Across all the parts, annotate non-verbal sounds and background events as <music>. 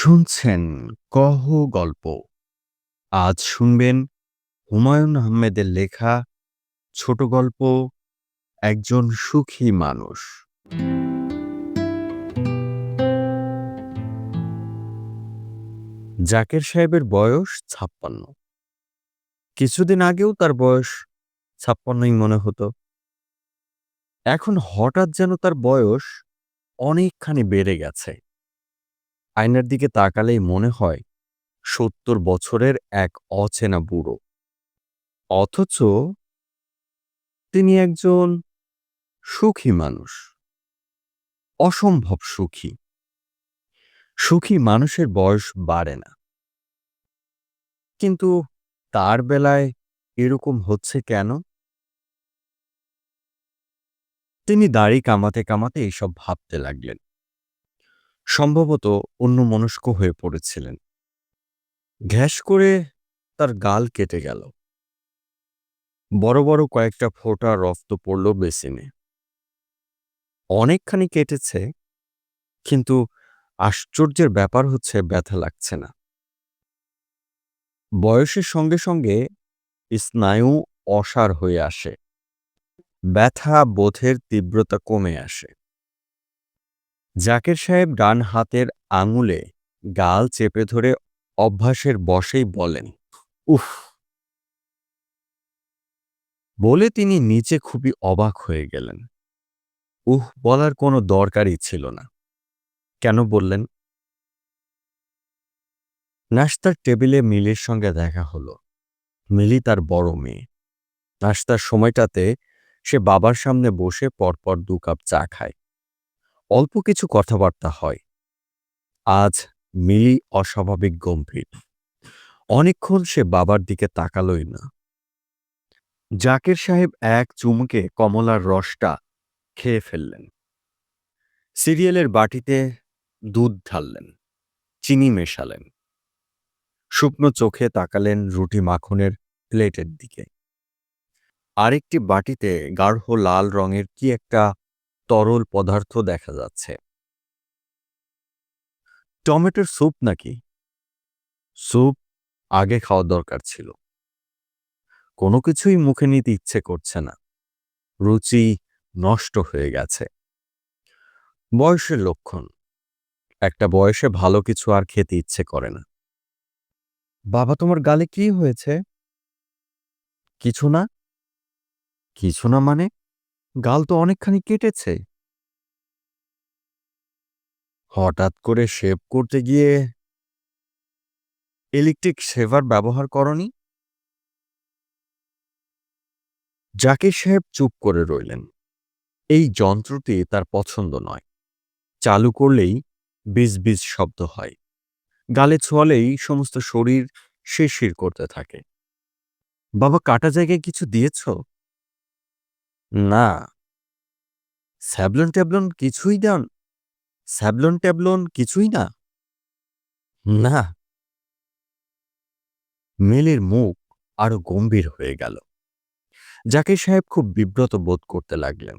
শুনছেন কহ গল্প। আজ শুনবেন হুমায়ুন আহমেদের লেখা ছোট গল্প, একজন সুখী মানুষ। জাকের সাহেবের বয়স ছাপ্পান্ন। কিছুদিন আগেও তার বয়স ছাপ্পান্নই মনে হতো। এখন হঠাৎ যেন তার বয়স অনেকখানি বেড়ে গেছে। আয়নার দিকে তাকালেই মনে হয়, সত্তর বছরের এক অচেনা বুড়ো। অথচ তিনি একজন সুখী মানুষ। অসম্ভব সুখী। সুখী মানুষের বয়স বাড়ে না। কিন্তু তার বেলায় এরকম হচ্ছে কেন? তিনি দাড়ি কামাতে কামাতে এইসব ভাবতে লাগলেন। সম্ভবত অন্য মনস্ক হয়ে পড়েছিলেন। ঘ্যাস করে তার গাল কেটে গেল। বড় বড় কয়েকটা ফোঁটা রক্ত পড়ল বেসিনে। অনেকখানি কেটেছে, কিন্তু আশ্চর্যের ব্যাপার হচ্ছে ব্যথা লাগছে না। বয়সের সঙ্গে সঙ্গে স্নায়ু অসার হয়ে আসে। ব্যথা বোধের তীব্রতা কমে আসে। জাকের সাহেব ডান হাতের আঙুলে গাল চেপে ধরে অভ্যাসের বসেই বলেন, উফ! বলে তিনি নিচে খুবই অবাক হয়ে গেলেন। উহ, বলার কোনো দরকারই ছিল না। কেন বললেন? নাস্তার টেবিলে মিলির সঙ্গে দেখা হলো। মিলি তার বড় মেয়ে। নাস্তার সময়টাতে সে বাবার সামনে বসে পরপর দু কাপ চা খায়। অল্প কিছু কথাবার্তা হয়। আজ মিলি অস্বাভাবিক গম্ভীর। অনেকক্ষণ সে বাবার দিকে তাকালই না। জাকের সাহেব এক চুমুকে কমলার রসটা খেয়ে ফেললেন। সিরিয়ালের বাটিতে দুধ ঢাললেন, চিনি মেশালেন। শুকনো চোখে তাকালেন রুটি মাখনের প্লেটের দিকে। আরেকটি বাটিতে গাঢ় লাল রঙের কি একটা তরল পদার্থ দেখা যাচ্ছে। টমেটোর স্যুপ নাকি? স্যুপ আগে খাওয়া দরকার ছিল। কোনো কিছুই মুখে নিতে ইচ্ছে করছে না। রুচি নষ্ট হয়ে গেছে। বয়সের লক্ষণ। একটা বয়সে ভালো কিছু আর খেতে ইচ্ছে করে না। বাবা তোমার গালে কি হয়েছে? কিছু না। কিছু না মানে? গাল তো অনেকখানি কেটেছে। হঠাৎ করে শেভ করতে গিয়ে ইলেকট্রিক শেভার ব্যবহার করনি? জাকির সাহেব চুপ করে রইলেন। এই যন্ত্রটি তার পছন্দ নয়। চালু করলেই বিজ বিজ শব্দ হয়। গালে ছোঁয়ালেই সমস্ত শরীর শিরশির করতে থাকে। বাবা কাটা জায়গায় কিছু দিয়েছ? না। স্যাবলন ট্যাবলন কিছুই দেন স্যাবলন ট্যাবলন কিছুই না। না। মেলের মুখ আরও গম্ভীর হয়ে গেল। জাকির সাহেব খুব বিব্রত বোধ করতে লাগলেন।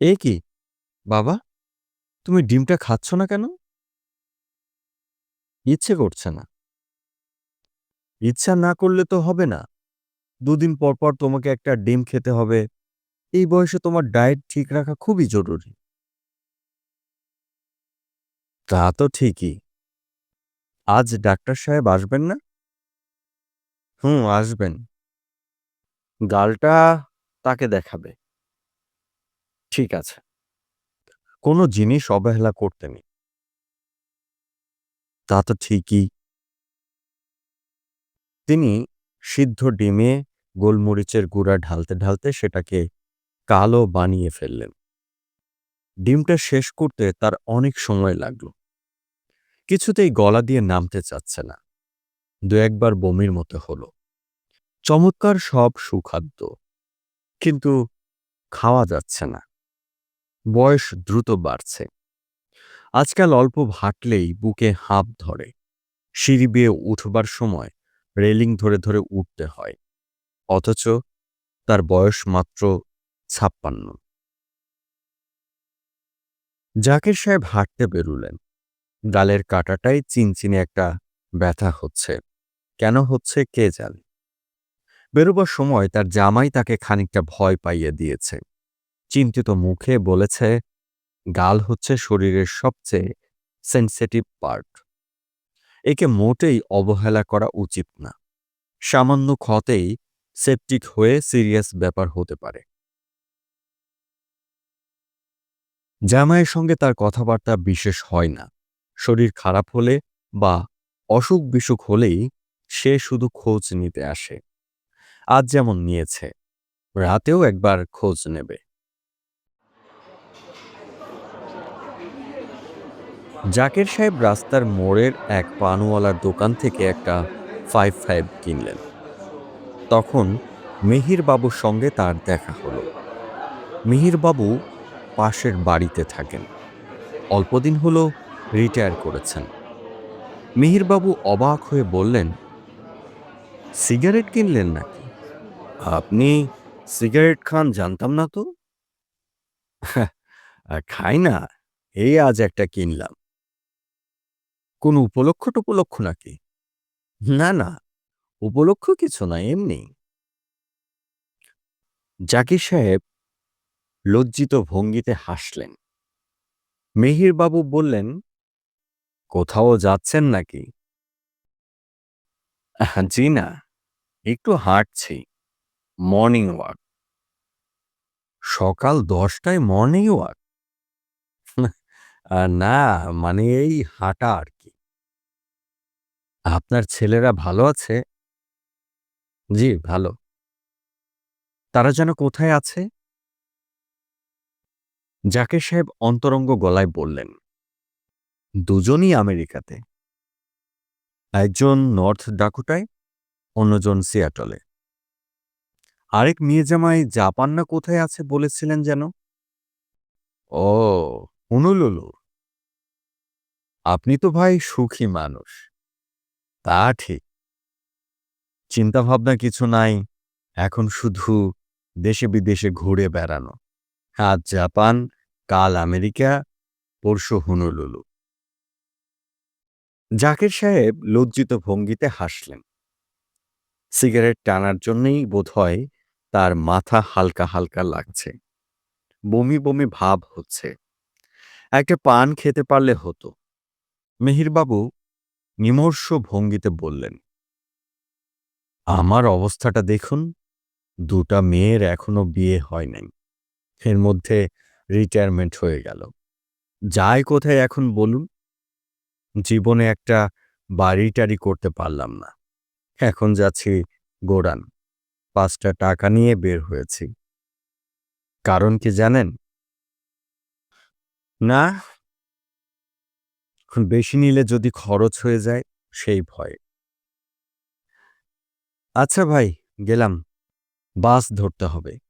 এ কি? বাবা, তুমি ডিমটা খাচ্ছ না কেন? ইচ্ছে করছে না। ইচ্ছা না করলে তো হবে না। দুদিন পর পর তোমাকে একটা ডিম খেতে হবে। এই বয়সে তোমার ডায়েট ঠিক রাখা খুবই জরুরি। তা তো ঠিকই। আজ ডাক্তার সাহেব আসবেন না? হুম, আসবেন। গালটা তাকে দেখাবে। ঠিক আছে। কোনো জিনিস অবহেলা করতে নেই। তা তো ঠিকই। তিনি সিদ্ধ ডিমে গোলমরিচের গুঁড়া ঢালতে ঢালতে সেটাকে কালো বানিয়ে ফেললেন। ডিমটা শেষ করতে তার অনেক সময় লাগল। কিছুতেই গলা দিয়ে নামতে চাচ্ছে না। দু একবার বমির মতো হলো। চমৎকার সব সুখাদ্য। কিন্তু খাওয়া যাচ্ছে না। বয়স দ্রুত বাড়ছে। আজকাল অল্প ভাটলেই বুকে হাঁপ ধরে। সিঁড়ি বেয়ে উঠবার সময় রেলিং ধরে ধরে উঠতে হয়। অথচ তার বয়স মাত্র ছাপ্পান্ন। জাকির সাহেব হাঁটতে বেরুলেন। ডালের কাটাটাই চিনচিনে একটা ব্যথা হচ্ছে। কেন হচ্ছে কে জানে? বেরোবার সময় তার জামাই তাকে খানিকটা ভয় পাইয়ে দিয়েছে। চিন্তিত মুখে বলেছে, গাল হচ্ছে শরীরের সবচেয়ে সেন্সিটিভ পার্ট একে মোটেই অবহেলা করা উচিত না। সামান্য ক্ষতেই সেপটিক হয়ে সিরিয়াস ব্যাপার হতে পারে। জামাইয়ের সঙ্গে তার কথাবার্তা বিশেষ হয় না। শরীর খারাপ হলে বা অসুখ বিসুখ হলেই সে শুধু খোঁজ নিতে আসে। আজ যেমন নিয়েছে, রাতেও একবার খোঁজ নেবে। জাকের সাহেব রাস্তার মোড়ের এক পানওয়ালার দোকান থেকে একটা ফাইভ ফাইভ কিনলেন। তখন মিহির বাবুর সঙ্গে তার দেখা হলো। মিহির বাবু পাশের বাড়িতে থাকেন। অল্পদিন হলো রিটায়ার করেছেন। মিহিরবাবু অবাক হয়ে বললেন সিগারেট কিনলেন নাকি? আপনি সিগারেট খান জানতাম না তো? খাই না এই আজ একটা কিনলাম। কোন উপলক্ষ টুপলক্ষ নাকি? না না উপলক্ষ কিছু না এমনি। জাকির সাহেব লজ্জিত ভঙ্গিতে হাসলেন। মেহিরবাবু বললেন, কোথাও যাচ্ছেন নাকি? জি না, একটু হাঁটছি। Morning walk. সকাল দশটায় মর্নিং ওয়াক? না মানে এই হাঁটা আর কি। আপনার ছেলেরা ভালো আছে? জি, ভালো। তারা যেন কোথায় আছে? জাকির সাহেব অন্তরঙ্গ গলায় বললেন, দুজনই আমেরিকাতে। একজন নর্থ ডাকুটায়, অন্যজন সিয়াটলে। আরেক মেয়ে জামাই জাপান না কোথায় আছে বলেছিলেন যেন? ও, হুনুলুলু। আপনি তো ভাই সুখী মানুষ। তা ঠিক। চিন্তাভাবনা কিছু নাই, এখন শুধু দেশে বিদেশে ঘুরে বেড়ানো। আজ জাপান, কাল আমেরিকা, পরশু হুনুলুলু। জাকির সাহেব লজ্জিত ভঙ্গিতে হাসলেন। সিগারেট টানার জন্যই বোধহয় তার মাথা হালকা হালকা লাগছে। বমি বমি ভাব হচ্ছে। একটা পান খেতে পারলে হতো। মেহিরবাবু নিমর্ষ ভঙ্গিতে বললেন, আমার অবস্থাটা দেখুন, দুটা মেয়ের এখনও বিয়ে হয় নাই। এর মধ্যে রিটায়ারমেন্ট হয়ে গেল। যায় কোথায় এখন বলুন? জীবনে একটা বাড়ি টাড়ি করতে পারলাম না। এখন যাচ্ছি গোড়ান পাঁচটা টাকা নিয়ে বের হয়েছি। কারণ কি জানেন? না। বেশি নিলে যদি খরচ হয়ে যায়, সেই ভয়ে। আচ্ছা ভাই, গেলাম। বাস ধরতে হবে।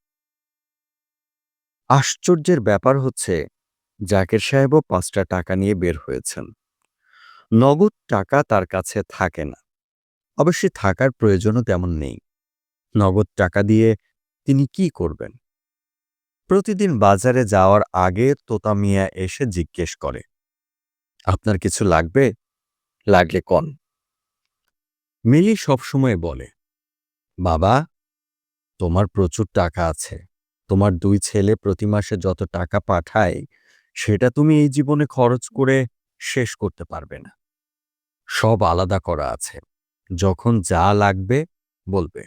আশ্চর্যের ব্যাপার হচ্ছে, জাকের সাহেবও পাঁচটা টাকা নিয়ে বের হয়েছেন। নগদ টাকা তার কাছে থাকে না। অবশ্যই থাকার প্রয়োজনও তেমন নেই। নগদ টাকা দিয়ে তিনি কি করবেন? প্রতিদিন বাজারে যাওয়ার আগে তোতা মিয়া এসে জিজ্ঞেস করে, আপনার কিছু লাগবে? লাগলে কন? মিলি সবসময় বলে, বাবা, তোমার প্রচুর টাকা আছে। তোমার দুই ছেলে প্রতি মাসে যত টাকা পাঠায়, সেটা তুমি এই জীবনে খরচ করে শেষ করতে পারবে না। সব আলাদা করা আছে। যখন যা লাগবে, বলবে।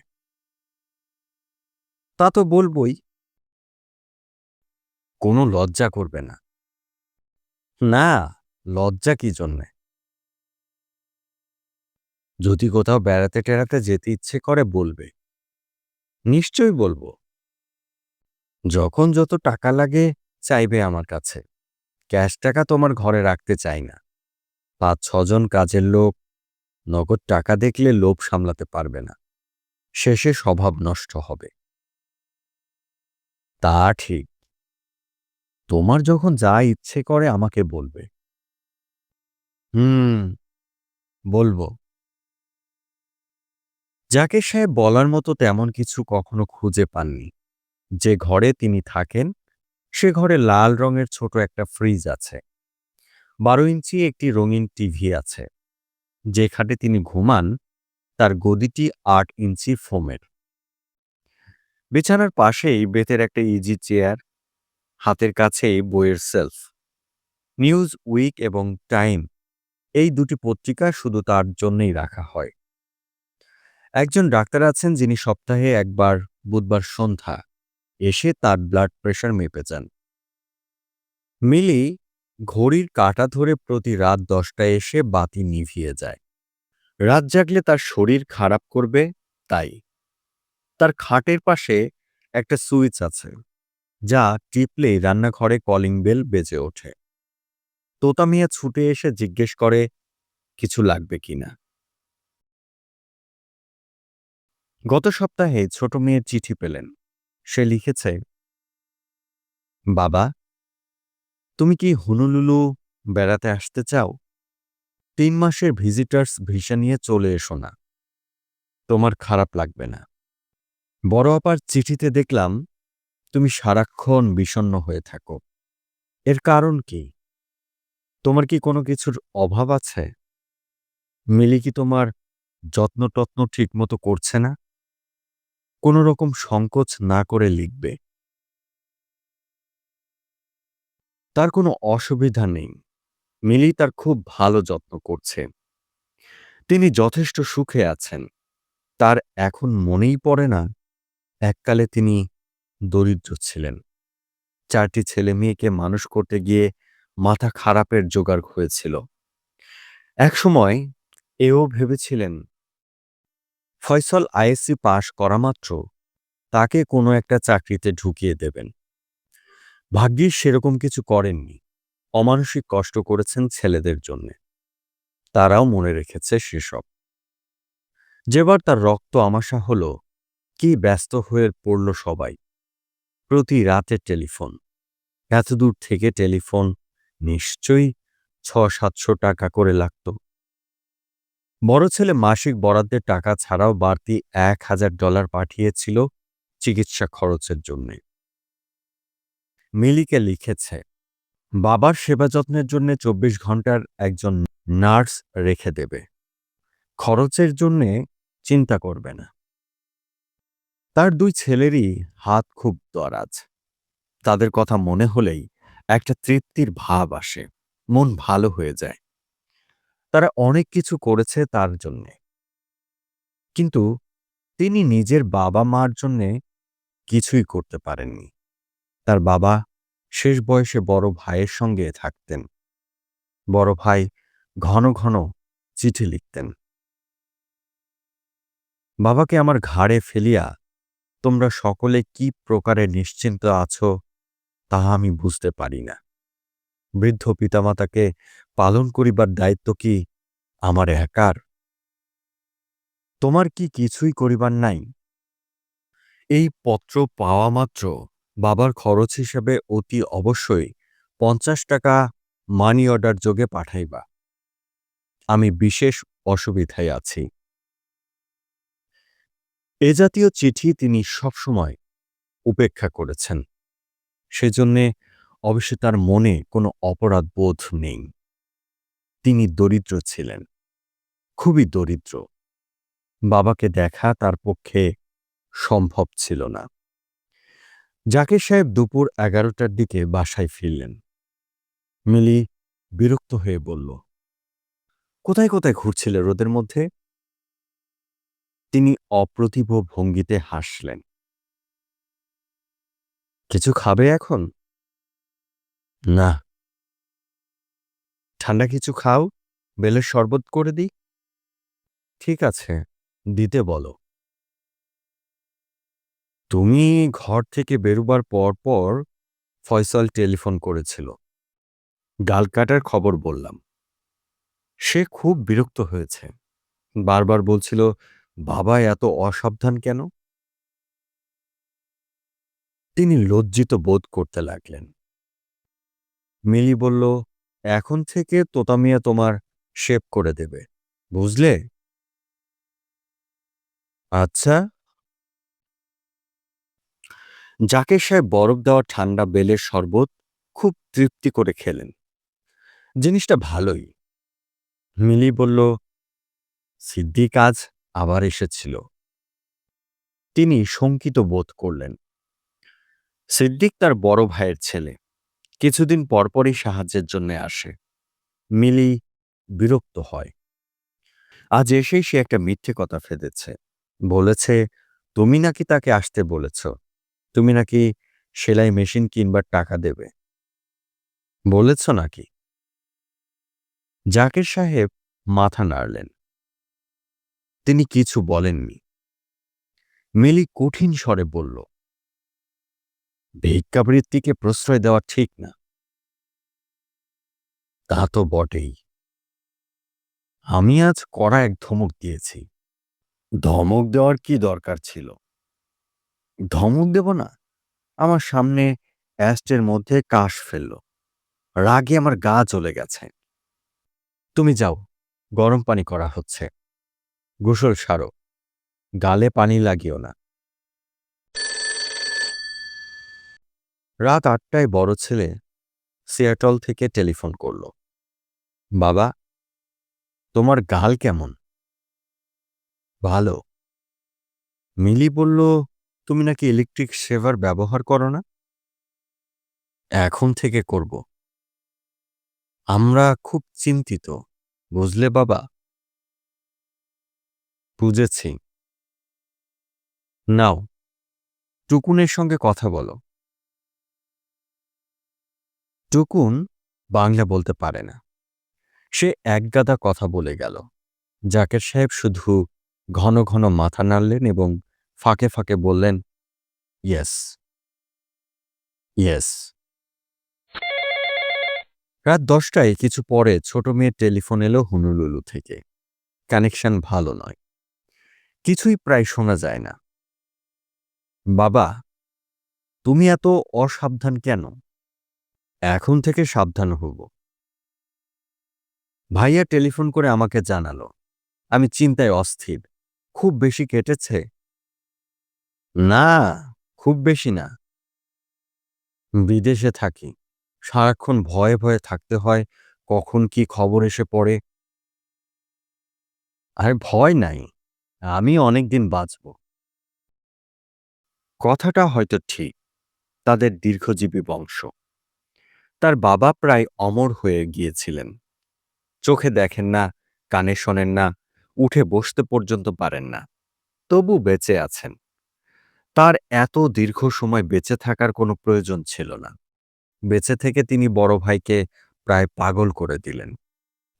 তা তো বলবই। কোনো লজ্জা করবে না। না, লজ্জা কি জন্যে? যদি কোথাও বেড়াতে টেড়াতে যেতে ইচ্ছে করে, বলবে। নিশ্চয়ই বলব। যখন যত টাকা লাগে, চাইবে আমার কাছে। ক্যাশ টাকা তোমার ঘরে রাখতে চাই না। পাঁচ ছজন কাজের লোক, নগদ টাকা দেখলে লোভ সামলাতে পারবে না। শেষে স্বভাব নষ্ট হবে। তা ঠিক। তোমার যখন যা ইচ্ছে করে আমাকে বলবে। হুম, বলব। জাকির সাহেব বলার মতো তেমন কিছু কখনো খুঁজে পাননি। যে ঘরে তিনি থাকেন, সে ঘরে লাল রঙের ছোট একটা ফ্রিজ আছে। বারো ইঞ্চি একটি রঙিন টিভি আছে। যে খাটে তিনি ঘুমান, তার গদিটি আট ইঞ্চি ফোমের। বিছানার পাশেই বেতের একটা ইজি চেয়ার, হাতের কাছেই বইয়ের সেলফ। নিউজ উইক এবং টাইম, এই দুটি পত্রিকা শুধু তার জন্যই রাখা হয়। একজন ডাক্তার আছেন যিনি সপ্তাহে একবার বুধবার সন্ধ্যা এসে তার ব্লাড প্রেশার মেপে যান। মিলি ঘড়ির কাঁটা ধরে প্রতি রাত দশটায় এসে বাতি নিভিয়ে যায়। রাত জাগলে তার শরীর খারাপ করবে, তাই। তার খাটের পাশে একটা সুইচ আছে, যা টিপলেই রান্নাঘরে কলিং বেল বেজে ওঠে। তোতা মিয়া ছুটে এসে জিজ্ঞেস করে, কিছু লাগবে কিনা গত সপ্তাহে ছোট মেয়ের চিঠি পেলেন। সে লিখেছে, বাবা, তুমি কি হুনুলুলু বেড়াতে আসতে চাও? তিন মাসের ভিজিটার্স ভিসা নিয়ে চলে এসো না। তোমার খারাপ লাগবে না। বড় আপার চিঠিতে দেখলাম, তুমি সারাক্ষণ বিষণ্ণ হয়ে থাকো। এর কারণ কি? তোমার কি কোনো কিছুর অভাব আছে? মিলি কি তোমার যত্ন টত্ন ঠিকমতো করছে না? কোনো রকম সংকোচ না করে লিখবে। তার কোনো অসুবিধা নেই। মিলি তার খুব ভালো যত্ন করছে। তিনি যথেষ্ট সুখে আছেন। তার এখন মনেই পড়ে না, এককালে তিনি দরিদ্র ছিলেন। চারটি ছেলে মেয়েকে মানুষ করতে গিয়ে মাথা খারাপের জোগাড় হয়েছিল। একসময় এও ভেবেছিলেন ফয়সল আইএসসি পাশ করা মাত্র তাকে কোনো একটা চাকরিতে ঢুকিয়ে দেবেন। ভাগ্যিস সেরকম কিছু করেননি। অমানসিক কষ্ট করেছেন ছেলেদের জন্যে। তারাও মনে রেখেছে সেসব। যেবার তার রক্ত আমাশা হল, কি ব্যস্ত হয়ে পড়ল সবাই। প্রতি রাতে টেলিফোন। এতদূর থেকে টেলিফোন নিশ্চয়ই ছ সাতশো টাকা করে লাগত। বড় ছেলে মাসিক বরাদ্দের টাকা ছাড়াও বাড়তি এক হাজার ডলার পাঠিয়েছিল চিকিৎসা খরচের জন্যে। মিলিকে লিখেছে, বাবার সেবা যত্নের জন্য চব্বিশ ঘণ্টার একজন নার্স রেখে দেবে। খরচের জন্যে চিন্তা করবে না। তার দুই ছেলেরই হাত খুব দরাজ। তাদের কথা মনে হলেই একটা তৃপ্তির ভাব আসে, মন ভালো হয়ে যায়। তারা অনেক কিছু করেছে তার জন্যে। কিন্তু তিনি নিজের বাবা মার জন্যে কিছুই করতে পারেননি। তার বাবা শেষ বয়সে বড় ভাইয়ের সঙ্গে থাকতেন। বড় ভাই ঘন ঘন চিঠি লিখতেন। বাবাকে আমার ঘাড়ে ফেলিয়া তোমরা সকলে কি প্রকারে নিশ্চিন্ত আছো, তাহা আমি বুঝতে পারি না। বৃদ্ধ পিতামাতাকে পালন করিবার দায়িত্ব কি আমার একার? তোমার কি কিছুই করিবার নাই? এই পত্র পাওয়া মাত্র বাবার খরচ হিসেবে অতি অবশ্যই পঞ্চাশ টাকা মানি অর্ডার যোগে পাঠাইবা। আমি বিশেষ অসুবিধায় আছি। এ জাতীয় চিঠি তিনি সবসময় উপেক্ষা করেছেন। সেজন্যে অবশ্য তার মনে কোনো অপরাধ বোধ নেই। তিনি দরিদ্র ছিলেন। খুবই দরিদ্র। বাবাকে দেখা তার পক্ষে সম্ভব ছিল না। জাকির সাহেব দুপুর এগারোটার দিকে বাসায় ফিরলেন। মিলি বিরক্ত হয়ে বলল, কোথায় কোথায় ঘুরছিলে রোদের মধ্যে? তিনি অপ্রতিভ ভঙ্গিতে হাসলেন, কিছু খাবে এখন? না। ঠান্ডা কিছু খাও বেলের শরবত করে দিই। ঠিক আছে, দিতে বলো। তুমি ঘর থেকে বেরুবার পর পর ফয়সল টেলিফোন করেছিল। গাল কাটার খবর বললাম। সে খুব বিরক্ত হয়েছে। বারবার বলছিল, বাবা, এত অসাবধান কেন? তিনি লজ্জিত বোধ করতে লাগলেন। মিলি বলল এখন থেকে তোতামিয়া তোমার শেপ করে দেবে, বুঝলে? আচ্ছা। জাকের সাহেব বরফ দেওয়া ঠান্ডা বেলের শরবত খুব তৃপ্তি করে খেলেন। জিনিসটা ভালোই। মিলি বলল, সিদ্দিক আজ আবার এসেছিল। তিনি শঙ্কিত বোধ করলেন। সিদ্দিক তার বড় ভাইয়ের ছেলে। কিছুদিন পরপরই সাহায্যের জন্য আসে। মিলি বিরক্ত হয়। আজ এসেই সে একটা মিথ্যে কথা ফেদেছে বলেছে, তুমি নাকি তাকে আসতে বলেছ? তুমি নাকি সেলাই মেশিন কিনবার টাকা দেবে? বলেছ নাকি? জাকির সাহেব মাথা নাড়লেন। তিনি কিছু বলেননি। মিলি কঠিন স্বরে বলল ভিক্ষাবৃত্তিকে প্রশ্রয় দেওয়া ঠিক না। তা তো বটেই। আমি আজ কড়া এক ধমক দিয়েছি। ধমক দেওয়ার কি দরকার ছিল? ধমক দেব না। আমার সামনে অ্যাস্টের মধ্যে কাশ ফেলল। রাগে আমার গা চলে গেছে। তুমি যাও, গরম পানি করা হচ্ছে। গোসল সারো। গালে পানি লাগিও না। রাত আটটায় বড় ছেলে সিয়াটল থেকে টেলিফোন করল। বাবা, তোমার গাল কেমন? ভালো। মিলি বলল, তুমি নাকি ইলেকট্রিক সেভার ব্যবহার করো না? এখন থেকে করব। আমরা খুব চিন্তিত, বুঝলে বাবা? বুঝেছি। নাও, টুকুনের সঙ্গে কথা বলো। টুকুন বাংলা বলতে পারে না। সে একগাদা কথা বলে গেল। জাকের সাহেব শুধু ঘন ঘন মাথা নাড়লেন এবং ফাঁকে ফাঁকে বললেন, ইয়েস ইয়েস। রাত দশটায় কিছু পরে ছোট মেয়ের টেলিফোন এলো হুনুলুলু থেকে। কানেকশন ভালো নয়। কিছুই প্রায় শোনা যায় না। বাবা, তুমি এত অসাবধান কেন? এখন থেকে সাবধান হব। ভাইয়া টেলিফোন করে আমাকে জানালো। আমি চিন্তায় অস্থির। খুব বেশি কেটেছে? না, খুব বেশি না। বিদেশে থাকি। সারাক্ষণ ভয়ে ভয়ে থাকতে হয়, কখন কি খবর এসে পড়ে। আর ভয় নাই, আমি অনেকদিন বাঁচব। কথাটা হয়তো ঠিক, তাদের দীর্ঘজীবী বংশ। তার বাবা প্রায় অমর হয়ে গিয়েছিলেন। চোখে দেখেন না, কানে শোনেন না, উঠে বসতে পর্যন্ত পারেন না। তবু বেঁচে আছেন। তার এত দীর্ঘ সময় বেঁচে থাকার কোনো প্রয়োজন ছিল না। বেঁচে থেকে তিনি বড় ভাইকে প্রায় পাগল করে দিলেন।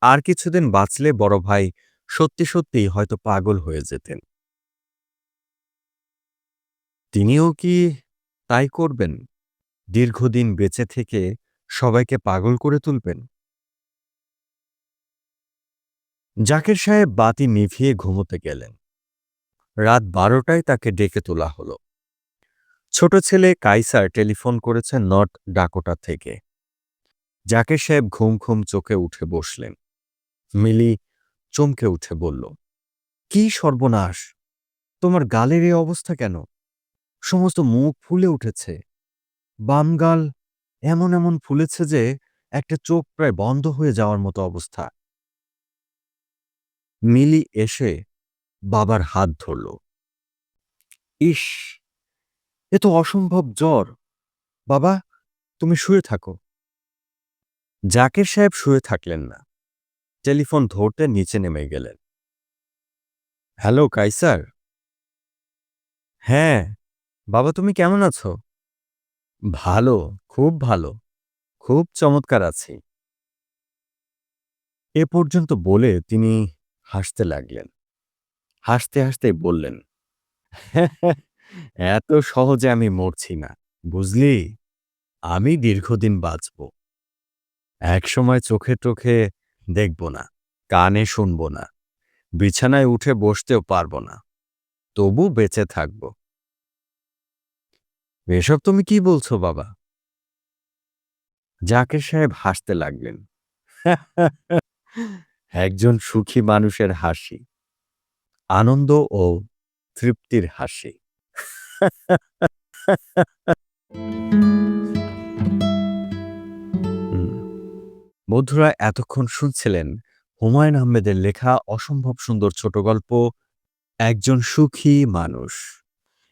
আর কিছুদিন বাঁচলে বড় ভাই সত্যি সত্যিই হয়তো পাগল হয়ে যেতেন। তিনিও কি তাই করবেন? দীর্ঘদিন বেঁচে থেকে সবাইকে পাগল করে তুলবেন? জাকের সাহেব বাতি নিভিয়ে ঘুমোতে গেলেন। রাত বারোটায় তাকে ডেকে তোলা হলো। ছোট ছেলে কাইসার টেলিফোন করেছে নর্থ ডাকোটা থেকে। জাকের সাহেব ঘুম ঘুম চোখে উঠে বসলেন। মিলি চমকে উঠে বলল, কি সর্বনাশ! তোমার গালের এই অবস্থা কেন? সমস্ত মুখ ফুলে উঠেছে। বাম গাল এমন এমন ফুলেছে যে, একটা চোখ প্রায় বন্ধ হয়ে যাওয়ার মতো অবস্থা। মিলি এসে বাবার হাত ধরল। ইস, এ তো অসম্ভব জ্বর। বাবা, তুমি শুয়ে থাকো। জাকের সাহেব শুয়ে থাকলেন না। টেলিফোন ধরতে নিচে নেমে গেলেন। হ্যালো, কাইসার? হ্যাঁ। বাবা, তুমি কেমন আছো? ভালো, খুব ভালো, খুব চমৎকার আছি। এ পর্যন্ত বলে তিনি হাসতে লাগলেন। হাসতে হাসতে বললেন এত সহজে আমি মরছি না, বুঝলি? আমি দীর্ঘদিন বাঁচব। একসময় চোখে চোখে দেখব না, কানে শুনব না, বিছানায় উঠে বসতেও পারব না, তবু বেঁচে থাকব। এসব তুমি কি বলছো, বাবা? জাকের সাহেব হাসতে লাগলেন। <laughs> একজন সুখী মানুষের হাসি, আনন্দ ও তৃপ্তির হাসি। <laughs> বন্ধুরা, এতক্ষণ শুনছিলেন হুমায়ুন আহমেদের লেখা অসম্ভব সুন্দর ছোট গল্প, একজন সুখী মানুষ।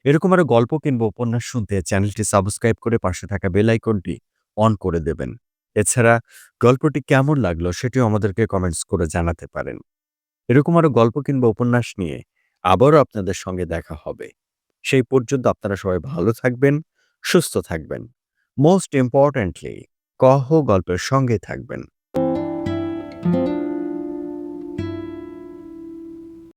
এরকম আরও গল্প কিংবা উপন্যাস শুনতে, চ্যানেলটি সাবস্ক্রাইব করে পাশে থাকা বেল আইকনটি অন করে দেবেন। এছাড়া, গল্পটি কেমন লাগল সেটিও আমাদেরকে কমেন্টস করে জানাতে পারেন। এরকম আরও গল্প কিংবা উপন্যাস নিয়ে আবারও আপনাদের সঙ্গে দেখা হবে। সেই পর্যন্ত আপনারা সবাই ভালো থাকবেন, সুস্থ থাকবেন। মোস্ট ইম্পর্ট্যান্টলি, কহ গল্পের সঙ্গে থাকবেন।